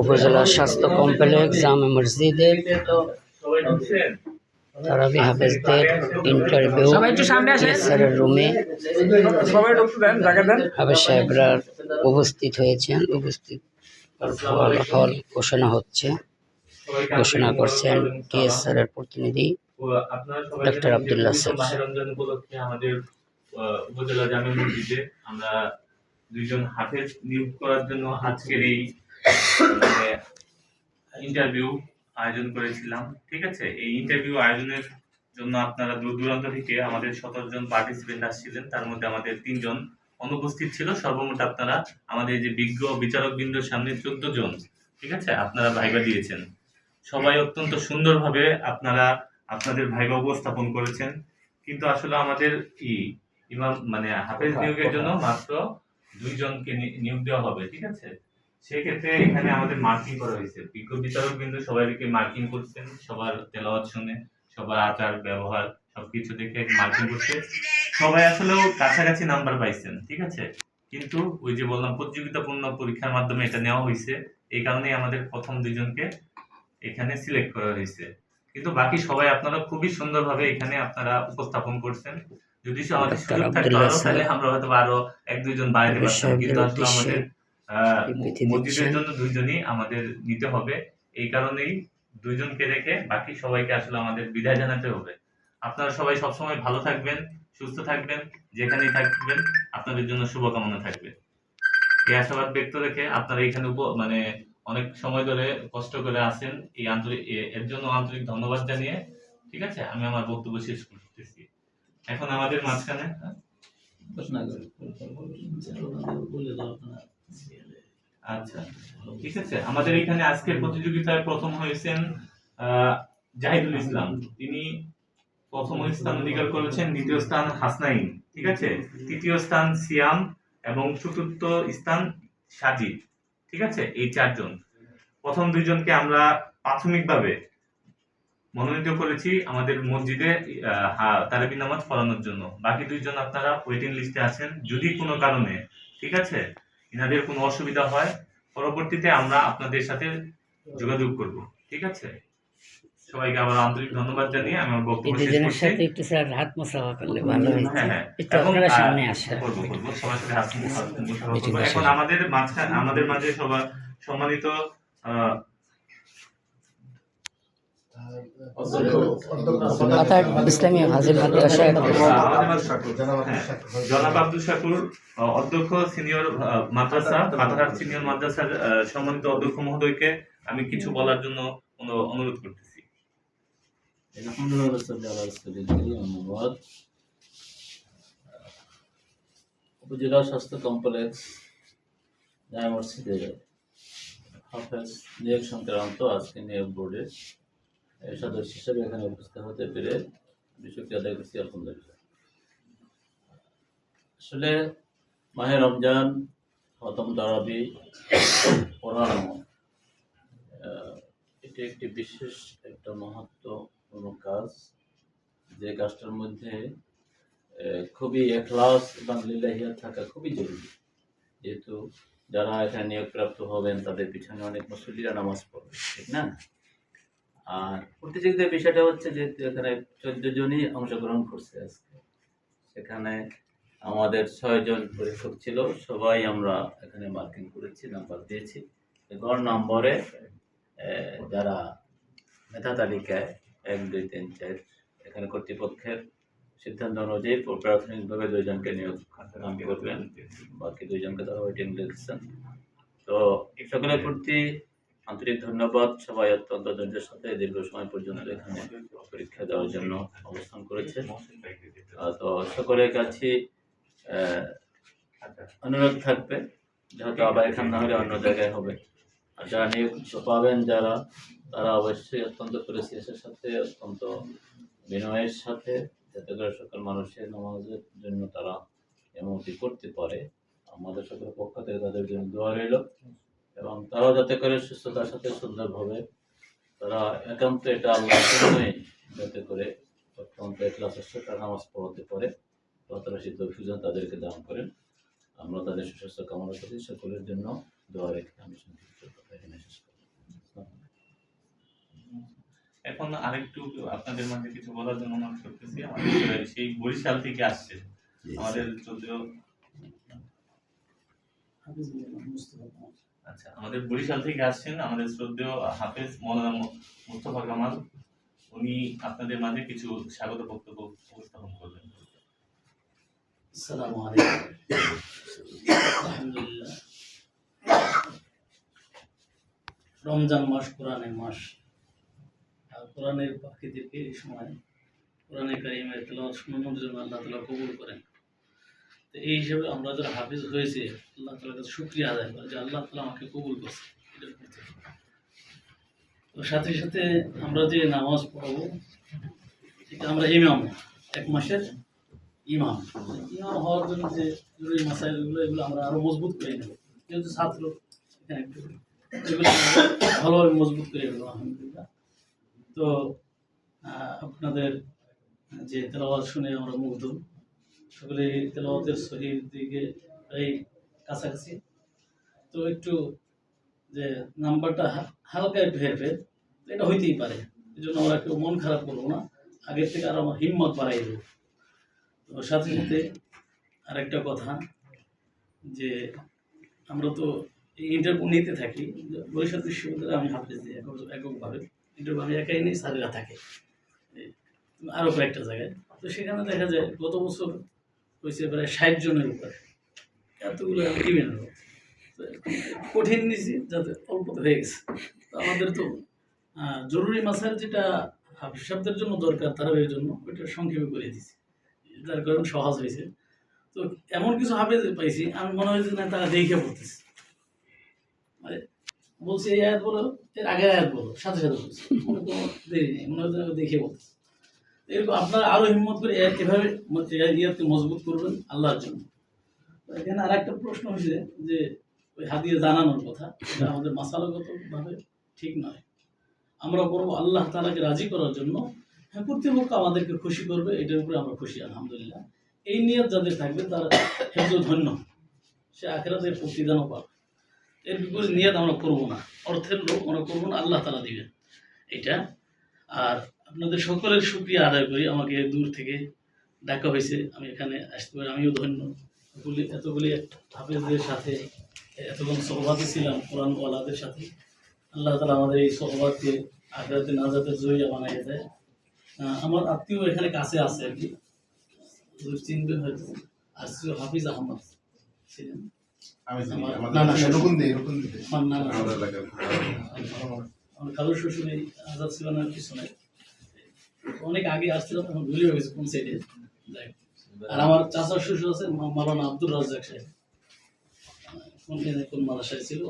উপজেলা স্বাস্থ্য কমপ্লেক্স জামে মসজিদে তারাবি হাফেজদের ইন্টারভিউ স্যারের রুমে সবাই ঢুকতে দেন জায়গা দেন হাফেজ সাহেবরা উপস্থিত হয়েছেন উপস্থিত ফলাফল ঘোষণা হচ্ছে ঘোষণা করছেন টিএস স্যারের প্রতিনিধি ডক্টর. আব্দুল্লাহ স্যার। আমাদের উপজেলা জামে মসজিদে আমরা দুইজন হাফেজ নিয়োগ করার জন্য আজকের এই ইন্টারভিউ আয়োজন করেছিলাম ঠিক আছে? এই ইন্টারভিউ আয়োজনের জন্য আপনারা দূর দূরান্ত থেকে আমাদের সতেরো জন পার্টিসিপেন্ট আসছিলেন। তার মধ্যে আমাদের তিনজন অনুপস্থিত ছিল। সর্বমোট আপনারা আমাদের যে বিজ্ঞ বিচারক বিন্দুর সামনে চোদ্দ জন ঠিক আছে? আপনারা ভাইবা দিয়েছেন। সবাই অত্যন্ত সুন্দরভাবে আপনারা আপনাদের ভাইবা উপস্থাপন করেছেন। কিন্তু আসলে আমাদের ই ইমাম মানে হাফেজ নিয়োগের জন্য মাত্র দুইজনকে নিয়োগ দেওয়া হবে, ঠিক আছে? সেক্ষেত্রে এখানে আমাদের মার্কিং করা হয়েছে। বিজ্ঞ বিচারক বিন্দু সবাইকে মার্কিং করছেন, সবার তেলাওয়াত শুনে, সবার আচার, ব্যবহার, সবকিছু দেখে মার্কিং করছে। সবাই আসলেও কাছাকাছি নাম্বার পাইছেন, ঠিক আছে? কিন্তু ওই যে বললাম, প্রতিযোগিতাপূর্ণ পরীক্ষার মাধ্যমে এটা নেওয়া হয়েছে। এই কারণেই আমাদের প্রথম দুইজনকে এখানে সিলেক্ট করা হয়েছে। কিন্তু বাকি সবাই আপনারা খুবই সুন্দরভাবে এখানে আপনারা উপস্থাপন করছেন। যদি আমাদের সুযোগ থাকতো আরও, তাহলে আমরা হয়তো আরও এক দুইজন বাড়াইতে পারতাম কিন্তু আসলে আমাদের মসজিদের জন্য দুইজনই আমাদের নিতে হবে। এই কারণেই দুইজনকে রেখে বাকি সবাইকে আসলে আমাদের বিদায় জানাতে হবে। আপনারা সবাই সবসময় ভালো থাকবেন সুস্থ থাকবেন যেখানেই থাকবেন আপনাদের জন্য শুভকামনা থাকবে। এই আশাবাদ ব্যক্ত রেখে আপনারা এখানে উপ মানে অনেক সময় ধরে কষ্ট করে আসেন এই আন্তরিক এর জন্য আন্তরিক ধন্যবাদ জানিয়ে ঠিক আছে? আমি আমার বক্তব্য শেষ করতেছি এখন আমাদের মাঝখানে? আচ্ছা। ঠিক আছে আমাদের এখানে আজকের প্রতিযোগিতায় প্রথম হয়েছেন জাহিদুল ইসলাম। তিনি প্রথম স্থান অধিকার করেছেন, দ্বিতীয় স্থান হাসনাইন, ঠিক আছে? তৃতীয় স্থান সিয়াম এবং চতুর্থ স্থান সাজিদ, ঠিক আছে? এই চারজন। প্রথম দুইজনকে আমরা প্রাথমিকভাবে মনোনীত করেছি আমাদের মসজিদে তারাবি নামাজ পড়ানোর জন্য বাকি দুইজন আপনারা ওয়েটিং লিস্টে আছেন যদি কোনো কারণে ঠিক আছে এনাদের কোনো অসুবিধা হয় পরবর্তীতে আমরা আপনাদের সাথে যোগাযোগ করব ঠিক আছে সবাইকে আবার আন্তরিক ধন্যবাদ জানিয়ে আমি আমার বক্তব্য শেষ করছি সাথে একটু স্যার হাত করলে ভালো হ্যাঁ, হ্যাঁ। আপনারা সামনে আসা করব, করব। সবার সাথে হাত। এখন আমাদের মাঝখানে আমাদের মাঝে সবার সম্মানিত আহ, ইসলামী হাজির মাদ্রাসা আমাদের মাঝে- জনাব আব্দুল শাকুর অধ্যক্ষ সিনিয়র মাদ্রাসা পাতারহাট সিনিয়র মাদ্রাসার সম্মানিত অধ্যক্ষ মহোদয়কে আমি কিছু বলার জন্য অনুরোধ করতেছি। উপজেলা স্বাস্থ্য কমপ্লেক্স জামা হাফেজ নিয়োগ সংক্রান্ত আজকে নিয়োগ বোর্ডের সদস্য হিসেবে এখানে উপস্থিত হতে পেরে বিষয়টি আদায় করছি, আলহামদুলিল্লাহ। আসলে মাহে রমজান, খতম তারাবি পড়ানো এটি একটি বিশেষ একটা মহত্বপূর্ণ কাজ। যে কাজটার মধ্যে খুবই এখলাস এবং লিলাহিয়া থাকা খুবই জরুরি। যেহেতু যারা এখানে নিয়োগপ্রাপ্ত হবেন, তাদের পিছনে অনেক মুসল্লিরা নামাজ পড়বে, ঠিক না? আর প্রতিযোগিতার বিষয়টা হচ্ছে যেহেতু এখানে চোদ্দ জনই অংশগ্রহণ করছে আজকে। সেখানে আমাদের ছয়জন পরীক্ষক ছিল, সবাই আমরা এখানে মার্কিং করেছি, নাম্বার দিয়েছি। গড় নম্বরে যারা মেধা তালিকায় এক, দুই, তিন, চার এখানে কর্তৃপক্ষের সিদ্ধান্ত অনুযায়ী প্রাথমিকভাবে দুইজনকে নিয়োগ দান করবেন, বাকি দুইজনকে তারা ওয়েটিং লিখছেন তো সকলের প্রতি আন্তরিক ধন্যবাদ। সবাই অত্যন্ত ধৈর্যের সাথে দীর্ঘ সময় পর্যন্ত এখানে পরীক্ষা দেওয়ার জন্য অবস্থান করেছে। তো সকলের কাছে অনুরোধ থাকবে, যেহেতু আবার এখানে না হলে অন্য জায়গায় হবে। আর যারা নিয়োগ পাবেন যারা, তারা অবশ্যই অত্যন্ত পরিশেষের সাথে, অত্যন্ত বিনয়ের সাথে, যাতে করে সকল মানুষের নামাজের জন্য তারা এমনটি করতে পারে। আমাদের সকলের পক্ষ থেকে তাদের জন্য দোয়া রইল। এবং তারাও যাতে করে সুস্থতার সাথে সুন্দরভাবে তারা একান্ত এটা আল্লাহর জন্যই যাতে করে অত্যন্ত একলাসের সাথে নামাজ পড়াতে পারে। বা তারা সেই তৌফিক তাদেরকে দান করেন। আমরা তাদের সুস্বাস্থ্য কামনা করি সকলের জন্য দোয়া রেখে আমি সংক্ষিপ্ত কথা এখানে শেষ এখন আরেকটু আপনাদের মাঝে কিছু বলার জন্য অনুরোধ করতেছি। আমাদের সেই বরিশাল থেকে আসছে আমাদের যদিও আচ্ছা আমাদের বরিশাল থেকে আসছেন আমাদের শ্রদ্ধেয় হাফেজ মৌলানা মুস্তফা কামাল। উনি আপনাদের মাঝে কিছু স্বাগত বক্তব্য উপস্থাপন করবেন আসসালামু আলাইকুম। রমজান মাস কোরআনের মাস। আর কোরআনের পাখিদেরকে এই সময় কোরআনে কারিমের তেলাওয়াত শোনানোর জন্য আল্লাহ কবুল করেন। এই হিসাবে আমরা যারা হাফিজ হয়েছে, আল্লাহ তালার কাছে শুক্রিয়া আদায় করে যে আল্লাহ তালা আমাকে কবুল করছে। তো সাথে সাথে আমরা যে নামাজ পড়াবো আমরা ইমাম, এক মাসের ইমাম। ইমাম হওয়ার জন্য যে জরুরি মাসাইলগুলো, এগুলো আমরা আরও মজবুত করে নেব। যেহেতু ছাত্র এগুলো ভালোভাবে মজবুত করে নেব, আলহামদুলিল্লাহ। তো আপনাদের যে তেলাওয়াত শুনে আমরা মুগ্ধ। সকলে তেলাওয়াতের সহির দিকে এই কাছাকাছি। তো একটু যে নাম্বারটা হালকা একটু হেরফের এটা হইতেই পারে। এই জন্য আমরা কেউ মন খারাপ করব না। আগের থেকে আরও আমার হিম্মত বাড়াই দেবো। তো সাথে সাথে আরেকটা কথা, যে আমরা তো ইন্টারভিউ নিতে থাকি। বরিশাল বিশ্ববিদ্যালয়ে আমি হাফিজ দিই একক- এককভাবে। ইন্টারভিউ আমি একাই নিই, স্যারেরা থাকে। আরও কয়েকটা জায়গায়। তো সেখানে দেখা যায়, গত বছর হয়েছে প্রায় ষাট জনের উপরে। এতগুলো ইভেন্ট কঠিন নিছি যাতে অল্পতে হয়ে গেছে। আমাদের তো জরুরি মাসাইল যেটা সাহেবদের জন্য দরকার তারাবের জন্য ওইটা সংক্ষেপে করে দিছি। যার কারণে সহজ হয়েছে। তো এমন কিছু হাফেজ পাইছি আমি মনে হয়েছে না তারা দেখে পড়তেছি। মানে বলছি এই আয়াত বলো এর আগের আয়াত বলো সাথে সাথে বলছি। কোনো কোনো দেরি নেই মনে হচ্ছে দেখে বলতেছে এরকম আপনারা আরও হিম্মত করে এভাবে ইয়াকে মজবুত করবেন আল্লাহর জন্য। এখানে আর একটা প্রশ্ন হয়েছে যে, ওই হাদিয়ে জানানোর কথা, এটা আমাদের মাসালগতভাবে ঠিক নয়। আমরা করব আল্লাহ তালাকে রাজি করার জন্য হ্যাঁ কর্তৃপক্ষ আমাদেরকে খুশি করবে, এটার উপরে আমরা খুশি, আলহামদুলিল্লাহ। এই নিয়ত যাদের থাকবে, তারা হেফজ ধন্য। সে আখেরাতের প্রতিদানও পাবে। এর বিপরীত নিয়ত আমরা করব না। অর্থের লোক আমরা করব না, আল্লাহ তালা দিবেন। এটা আর আপনাদের সকলের সুক্রিয়া আদায় করি আমাকে দূর থেকে ডাকা হয়েছে আমি এখানে আসতে পারি আমিও ধন্য। এতগুলি এতগুলি হাফেজদের সাথে এতক্ষণ সহবাদে ছিলাম কোরআন ওয়ালাদের সাথে। আল্লাহ তালা আমাদের এই সহবাদকে আখেরাতে নাজাতের জয়িয়া বানাইয়ে দেয়। আমার আত্মীয় এখানে কাছে আছে আর কি। চিনবেন হয়তো। আশ্রয় হাফিজ আহমদ। ছিলেন? আমার- আমাদের না, না, এলাকায় রুকুন দিই, রুকুন দিই। আমার নানা আমাদের এলাকায়। আমার কারও শ্বশুর এই আজাদ সিবানের পিছনে অনেক আগে আসছিল, তখন ভুলে গেছে কোন সাইডে আর আমার চাচার শ্বশুর আছে মালানা আব্দুর রাজ্জাক সাহেব। কোন কোন সাহেব ছিল?